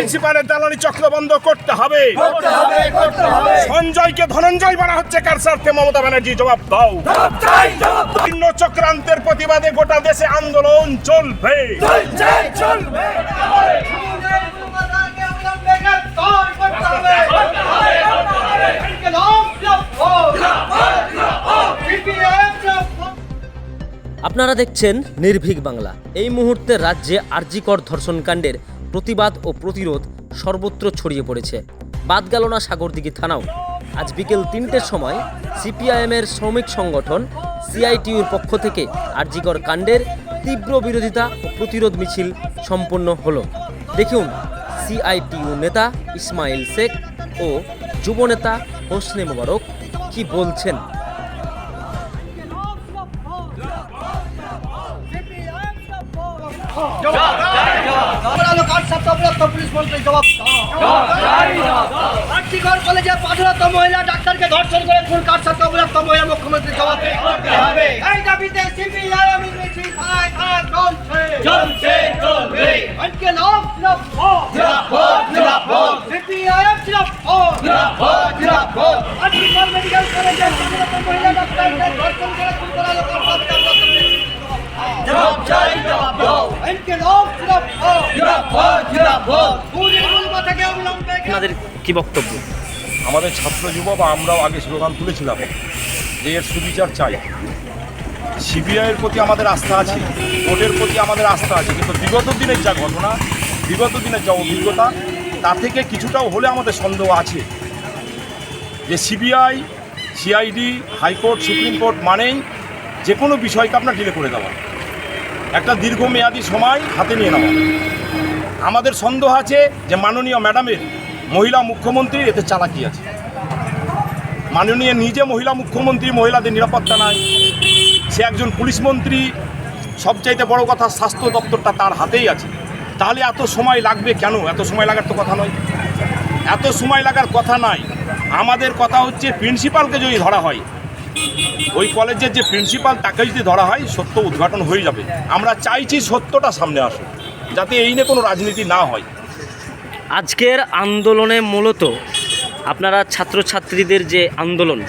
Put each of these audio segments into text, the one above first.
প্রিন্সিপালের দালালি চক্র বন্ধ করতে হবে। সঞ্জয়কে ধনঞ্জয় বলা হচ্ছে কার স্বার্থে মমতা ব্যানার্জি জবাব দাও। ভিন্ন চক্রান্তের প্রতিবাদে গোটা দেশে আন্দোলন চলবে। আপনারা দেখছেন নির্ভীক বাংলা। এই মুহূর্তে রাজ্যে আরজিকর ধর্ষণকাণ্ডের প্রতিবাদ ও প্রতিরোধ সর্বত্র ছড়িয়ে পড়েছে। বাদ গেল না সাগরদিঘি থানাও। আজ বিকেল তিনটের সময় সিপিআইএমের শ্রমিক সংগঠন সিআইটিউর পক্ষ থেকে আরজিকর কাণ্ডের তীব্র বিরোধিতা ও প্রতিরোধ মিছিল সম্পন্ন হল। দেখুন সিআইটিউ নেতা ইসমাইল শেখ ও যুবনেতা হোসনে মোবারক কি বলছেন। আর্টিকল কলেজে পাঠরত মহিলা ডাক্তারকে ধর্ষণ করে খুন কার সাথে মহিলা মুখ্যমন্ত্রী জবাব হবে এই দাবিতে সিপিআইএম মিছিল থানায় থানায় চলছে। চলছে চলবে। আজকে লোক জিরাফত আপনাদের কি বক্তব্য? আমাদের ছাত্র যুব বা আমরাও আগে স্লোগান তুলেছিলাম যে এর সুবিচার চাই। সিবিআইয়ের প্রতি আমাদের আস্থা আছে, কোর্টের প্রতি আমাদের আস্থা আছে, কিন্তু বিগত দিনের যা ঘটনা, বিগত দিনের যা অভিজ্ঞতা, তা থেকে কিছুটাও হলে আমাদের সন্দেহ আছে। যে CBI, CID, high court, supreme court মানেই যে কোনো বিষয়কে আপনার ডিলে করে দেওয়া। একটা দীর্ঘমেয়াদী সময় হাতে নিয়ে নেওয়া। আমাদের সন্দেহ আছে যে মাননীয় ম্যাডামের মহিলা মুখ্যমন্ত্রীর এতে চালাকি আছে। মাননীয় নিজে মহিলা মুখ্যমন্ত্রী, মহিলাদের নিরাপত্তা নাই। সে একজন পুলিশ মন্ত্রী, সবচাইতে বড় কথা স্বাস্থ্য দপ্তরটা তার হাতেই আছে। তাহলে এত সময় লাগবে কেন? এত সময় লাগার তো কথা নয়। এত সময় লাগার কথা নাই। আমাদের কথা হচ্ছে প্রিন্সিপালকে যদি ধরা হয়, ওই কলেজের যে প্রিন্সিপাল, তাকে যদি ধরা হয়, সত্য উদ্ঘাটন হয়ে যাবে। আমরা চাইছি সত্যটা সামনে আসুক। যাতে এই নিয়ে কোনো রাজনীতি না হয়। আজকের আন্দোলনে মূলত আপনারা ছাত্রছাত্রীদের যে আন্দোলন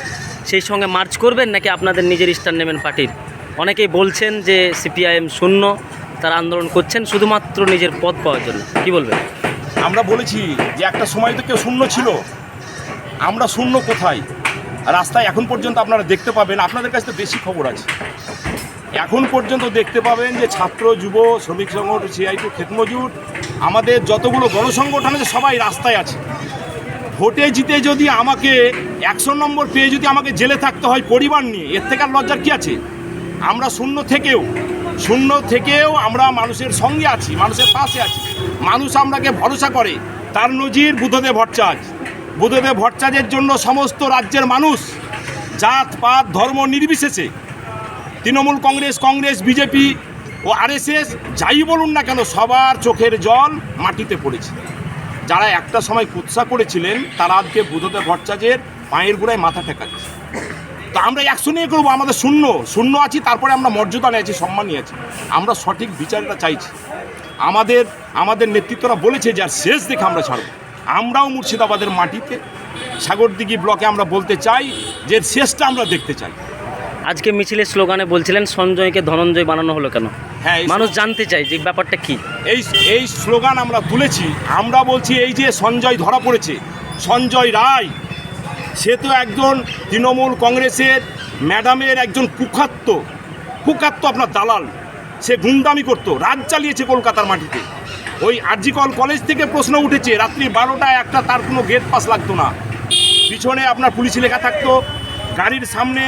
সেই সঙ্গে মার্চ করবেন নাকি আপনাদের নিজের স্টার নেবেন পার্টির? অনেকেই বলছেন যে সিপিআইএম শূন্য তারা আন্দোলন করছেন শুধুমাত্র নিজের পদ পাওয়ার জন্য। কি বলবেন? আমরা বলেছি যে একটা সময় তো কেউ শূন্য ছিল। আমরা শূন্য কোথায়? রাস্তায় এখন পর্যন্ত আপনারা দেখতে পাবেন। আপনাদের কাছে তো বেশি খবর আছে। এখন পর্যন্ত দেখতে পাবেন যে ছাত্র, যুব, শ্রমিক সংগঠন, সিআইটু ক্ষেতমজুর আমাদের যতগুলো গণসংগঠন আছে, সবাই রাস্তায় আছে। ভোটে জিতে যদি আমাকে একশো নম্বর পেয়ে যদি আমাকে জেলে থাকতে হয় পরিবার নিয়ে, এর থেকে আর লজ্জার কী আছে? আমরা শূন্য থেকেও শূন্য থেকেও আমরা মানুষের সঙ্গে আছি, মানুষের পাশে আছি। মানুষ আমরাকে ভরসা করে, তার নজির বুদ্ধদেব ভট্টাচার্য। বুদ্ধদেব ভট্টাচার্যের জন্য সমস্ত রাজ্যের মানুষ জাত, পাত, ধর্ম নির্বিশেষে তৃণমূল কংগ্রেস কংগ্রেস, বিজেপি ও আরএসএস, যাই বলুন না কেন, সবার চোখের জল মাটিতে পড়েছে। যারা একটা সময় কুৎসা করেছিলেন, তারা আজকে বুদ্ধদেব ভট্টাচার্যের পায়ের গোড়ায় মাথা ঠেকাচ্ছে। তো আমরা একশো নিয়ে করব, আমাদের শূন্য শূন্য আছি, তারপরে আমরা মর্যাদা নিয়ে আছি সম্মান নিয়ে আছি আমরা সঠিক বিচারটা চাইছি। আমাদের আমাদের নেতৃত্বরা বলেছে যে আর শেষ দেখে আমরা ছাড়বো। আমরাও মুর্শিদাবাদের মাটিতে, সাগরদিঘি ব্লকে আমরা বলতে চাই যে শেষটা আমরা দেখতে চাই। আজকে মিছিলের স্লোগানে বলছিলেন সঞ্জয়কে ধনঞ্জয় বানানো হলো কেন? হ্যাঁ মানুষ জানতে চায় যে ব্যাপারটা কি। এই এই স্লোগান আমরা তুলেছি আমরা বলছি এই যে সঞ্জয় ধরা পড়েছে সঞ্জয় রায় সে তো একজন তৃণমূল কংগ্রেসের ম্যাডামের একজন কুখাত্ত কুখাত্ত আপনার দালাল সে গুন্ডামি করতো রাজ চালিয়েছে কলকাতার মাটিতে। ওই আরজিকল কলেজ থেকে প্রশ্ন উঠেছে রাত্রি বারোটা একটা তার কোনো গেট পাস লাগতো না। পিছনে আপনার পুলিশ লেখা থাকতো গাড়ির সামনে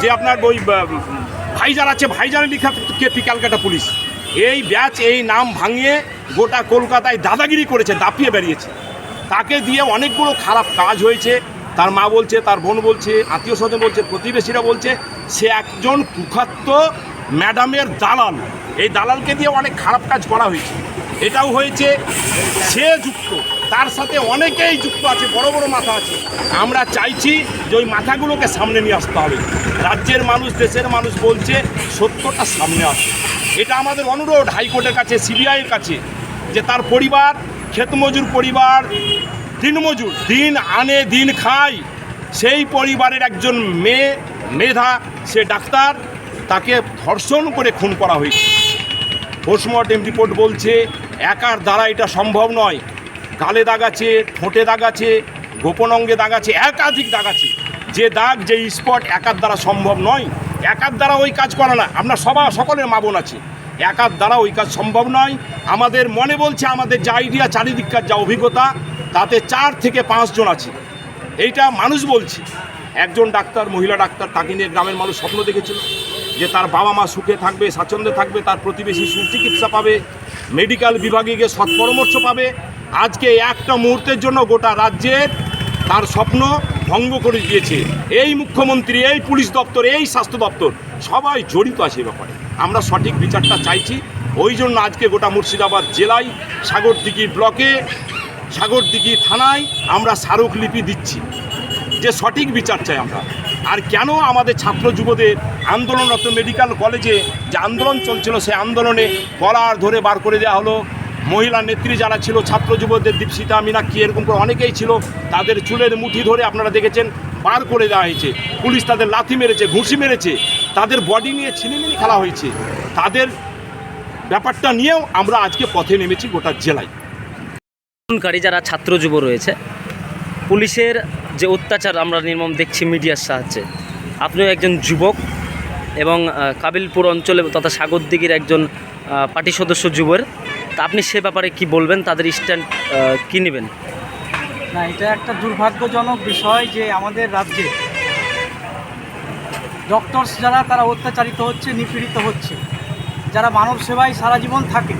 যে আপনার ওই ভাইজার আছে ভাইজারে লেখা থাকতো কেপি ক্যালকাটা পুলিশ। এই ব্যাচ, এই নাম ভাঙিয়ে গোটা কলকাতায় দাদাগিরি করেছে, দাপিয়ে বেরিয়েছে। তাকে দিয়ে অনেকগুলো খারাপ কাজ হয়েছে। তার মা বলছে, তার বোন বলছে, আত্মীয় স্বজন বলছে, প্রতিবেশীরা বলছে, সে একজন কুখাত্ত ম্যাডামের দালাল। এই দালালকে দিয়ে অনেক খারাপ কাজ করা হয়েছে। এটাও হয়েছে, সে যুক্ত। তার সাথে অনেকেই যুক্ত আছে, বড় বড় মাথা আছে। আমরা চাইছি যে ওই মাথাগুলোকে সামনে নিয়ে আসতে হবে। রাজ্যের মানুষ, দেশের মানুষ বলছে সত্যটা সামনে আসে। এটা আমাদের অনুরোধ হাইকোর্টের কাছে, সিবিআইয়ের কাছে, যে তার পরিবার, ক্ষেতমজুর পরিবার দিনমজুর দিন আনে, দিন খায়, সেই পরিবারের একজন মেয়ে, মেধা, সে ডাক্তার, তাকে ধর্ষণ করে খুন করা হয়েছে। পোস্টমর্টেম রিপোর্ট বলছে, একার দ্বারা এটা সম্ভব নয়। গালে দাগ আছে, ঠোঁটে দাগ আছে, গোপন অঙ্গে দাগ আছে, একাধিক দাগ আছে। যে দাগ, যে স্পট একার দ্বারা সম্ভব নয়। একার দ্বারা ওই কাজ করা না। আপনার সবা, সকলের মা বোন আছে। একার দ্বারা ওই কাজ সম্ভব নয়। আমাদের মনে বলছে, আমাদের যা আইডিয়া চারিদিককার যা অভিজ্ঞতা, তাতে চার থেকে পাঁচজন আছে। এইটা মানুষ বলছে। একজন ডাক্তার, মহিলা ডাক্তার, তাকে নিয়ে গ্রামের মানুষ স্বপ্ন দেখেছিল যে তার বাবা মা সুখে থাকবে, স্বাচ্ছন্দ্যে থাকবে, তার প্রতিবেশী সুচিকিৎসা পাবে। মেডিকেল বিভাগে গিয়ে সৎপরামর্শ পাবে। আজকে একটা মুহূর্তের জন্য গোটা রাজ্যের তার স্বপ্ন ভঙ্গ করে দিয়েছে। এই মুখ্যমন্ত্রী, এই পুলিশ দপ্তর, এই স্বাস্থ্য দপ্তর, সবাই জড়িত আছে ব্যাপারে। আমরা সঠিক বিচারটা চাইছি। ওই জন্য আজকে গোটা মুর্শিদাবাদ জেলায় সাগরদিঘি ব্লকে, সাগরদিঘি থানায় আমরা স্মারকলিপি দিচ্ছি। যে সঠিক বিচার চাই আমরা। আর কেন আমাদের ছাত্র যুবদের আন্দোলনরত মেডিকেল কলেজে যে আন্দোলন চলছিল, সেই আন্দোলনে গলার ধরে বার করে দেওয়া হলো। মহিলা নেত্রী যারা ছিল, ছাত্র যুবদের দীপশিতা, মীনাক্ষী, এরকম করে অনেকেই ছিল, তাদের চুলের মুঠি ধরে আপনারা দেখেছেন, বার করে দেওয়া হয়েছে। পুলিশ তাদের লাথি মেরেছে, ঘুষি মেরেছে, তাদের বডি নিয়ে ছিনিমিনি খেলা হয়েছে। তাদের ব্যাপারটা নিয়েও আমরা আজকে পথে নেমেছি গোটা জেলায়। যারা ছাত্র যুব রয়েছে পুলিশের যে অত্যাচার আমরা নির্মম দেখছি মিডিয়ার সাহায্যে। আপনিও একজন যুবক এবং কাবিলপুর অঞ্চলে তথা সাগরদিঘির একজন পার্টি সদস্য যুবের। তা আপনি সে ব্যাপারে কি বলবেন? তাদের স্ট্যান্ড কী নেবেন? না, এটা একটা দুর্ভাগ্যজনক বিষয় যে আমাদের রাজ্যে ডক্টরস যারা, তারা অত্যাচারিত হচ্ছে, নিপীড়িত হচ্ছে। যারা মানব সেবায় সারা জীবন থাকে,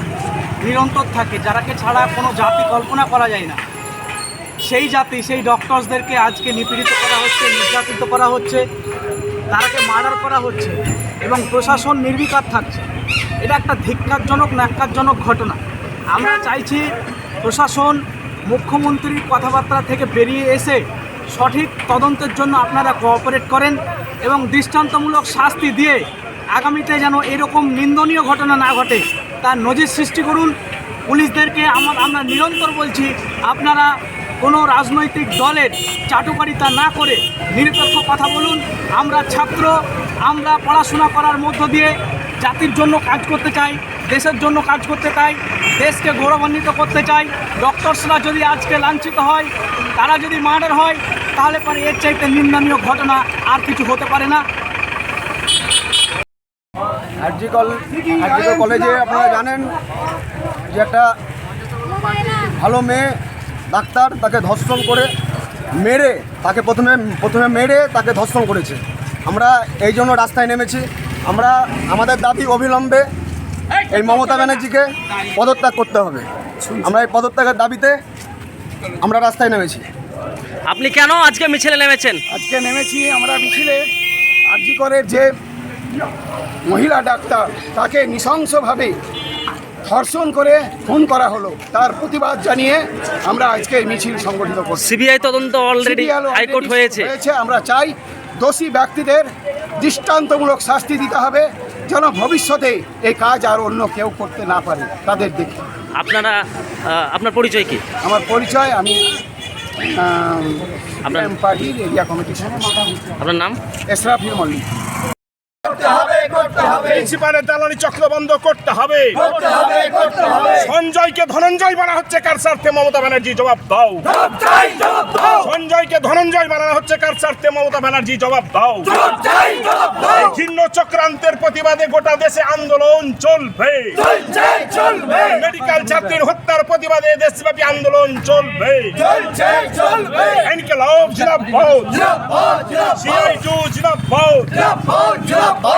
নিরন্তর থাকে, যারাকে ছাড়া কোনো জাতি কল্পনা করা যায় না। সেই জাতি, সেই ডক্টরসদেরকে আজকে নিপীড়িত করা হচ্ছে, নির্যাতিত করা হচ্ছে, তারাকে মার্ডার করা হচ্ছে এবং প্রশাসন নির্বিকার থাকছে। এটা একটা ধিক্কারজনক, ন্যাক্কারজনক ঘটনা। আমরা চাইছি প্রশাসন, মুখ্যমন্ত্রীর কথাবার্তা থেকে বেরিয়ে এসে সঠিক তদন্তের জন্য আপনারা কোঅপারেট করেন এবং দৃষ্টান্তমূলক শাস্তি দিয়ে আগামীতে যেন এরকম নিন্দনীয় ঘটনা না ঘটে, তার নজির সৃষ্টি করুন। পুলিশদেরকে আমার আমরা নিরন্তর বলছি, আপনারা কোনো রাজনৈতিক দলের চাটুকারিতা না করে নিরপেক্ষ কথা বলুন। আমরা ছাত্র, আমরা পড়াশোনা করার মধ্য দিয়ে জাতির জন্য কাজ করতে চাই, দেশের জন্য কাজ করতে চাই, দেশকে গৌরবান্বিত করতে চাই। ডক্টরসরা যদি আজকে লাঞ্ছিত হয়, তারা যদি মার্ডার হয়, তাহলে পরে এর চাইতে নিন্দনীয় ঘটনা আর কিছু হতে পারে না। কলেজে আপনারা জানেন যে একটা ভালো মেয়ে ডাক্তার তাকে ধর্ষণ করে মেরে তাকে প্রথমে প্রথমে মেরে তাকে ধর্ষণ করেছে। আমরা এই জন্য রাস্তায় নেমেছি। আমরা আমাদের দাবি অবিলম্বে এই মমতা ব্যানার্জিকে পদত্যাগ করতে হবে। আমরা এই পদত্যাগের দাবিতে আমরা রাস্তায় নেমেছি। আপনি কেন আজকে মিছিলে নেমেছেন? আজকে নেমেছি আমরা মিছিলে আর্জি করে যে মহিলা ডাক্তার তাকে নৃশংসভাবে ধর্ষণ করে খুন করা হলো তার প্রতিবাদ জানিয়ে আমরা আজকে এই মিছিল সংগঠিত করছি। সিবিআই তদন্ত অলরেডি হাইকোর্ট হয়েছে। হয়েছে আমরা চাই দোষী ব্যক্তিদের দৃষ্টান্তমূলক শাস্তি দিতে হবে যেন ভবিষ্যতে এই কাজ আর অন্য কেউ করতে না পারে তাদের দেখে। আপনারা আপনার পরিচয় কি? আমার পরিচয় আমি আপনার- পার্টির এরিয়া কমিটির আপনার নাম? এসরাফির মল্লিক। প্রিন্সিপালের দালালি চক্র বন্ধ করতে হবে। সঞ্জয়কে ধনঞ্জয় বানা হচ্ছে কার স্বার্থে? মমতা ব্যানার্জি জবাব দাও। সঞ্জয়কে ধনঞ্জয় বানানো হচ্ছে কার স্বার্থে? মমতা ব্যানার্জি জবাব দাও। এই চক্রান্তের প্রতিবাদে গোটা দেশে আন্দোলন চলবে। মেডিকেল ছাত্রীর হত্যার প্রতিবাদে দেশব্যাপী আন্দোলন চলবে। ইনকলাব জিন্দাবাদ সিআইটু জিন্দাবাদ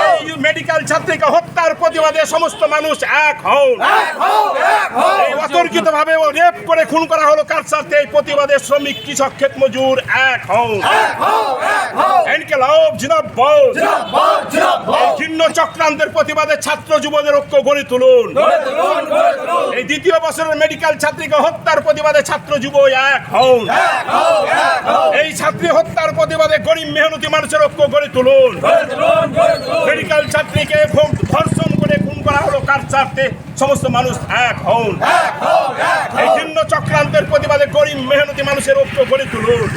এই মেডিকেল ছাত্রীকে হত্যার প্রতিবাদে সমস্ত মানুষ এক হন। এই অতর্কিত ভাবে রেপ করে খুন করা হলো কার সাথে এই প্রতিবাদে শ্রমিক কৃষক ক্ষেত মজুর এক হন। ইনকলাব জিন্দাবাদ এই ঘিন্ন চক্রান্তের প্রতিবাদে ছাত্র যুবদের ঐক্য গড়ে তুলুন। এই দ্বিতীয় বছরের মেডিকেল ছাত্রীকে হত্যার প্রতিবাদে ছাত্র যুব এক হন এই ছাত্রী হত্যার প্রতিবাদে গরিব মেহনতি মানুষের ঐক্য গড়ে তুলুন। মেডিকেল ছাত্রীকে ধর্ষণ করে খুন করা হলো কার স্বার্থে? সমস্ত মানুষ এক হন এই ভিন্ন চক্র গরিব মেহনতি মানুষের ঐক্য গড়ে তুলুন।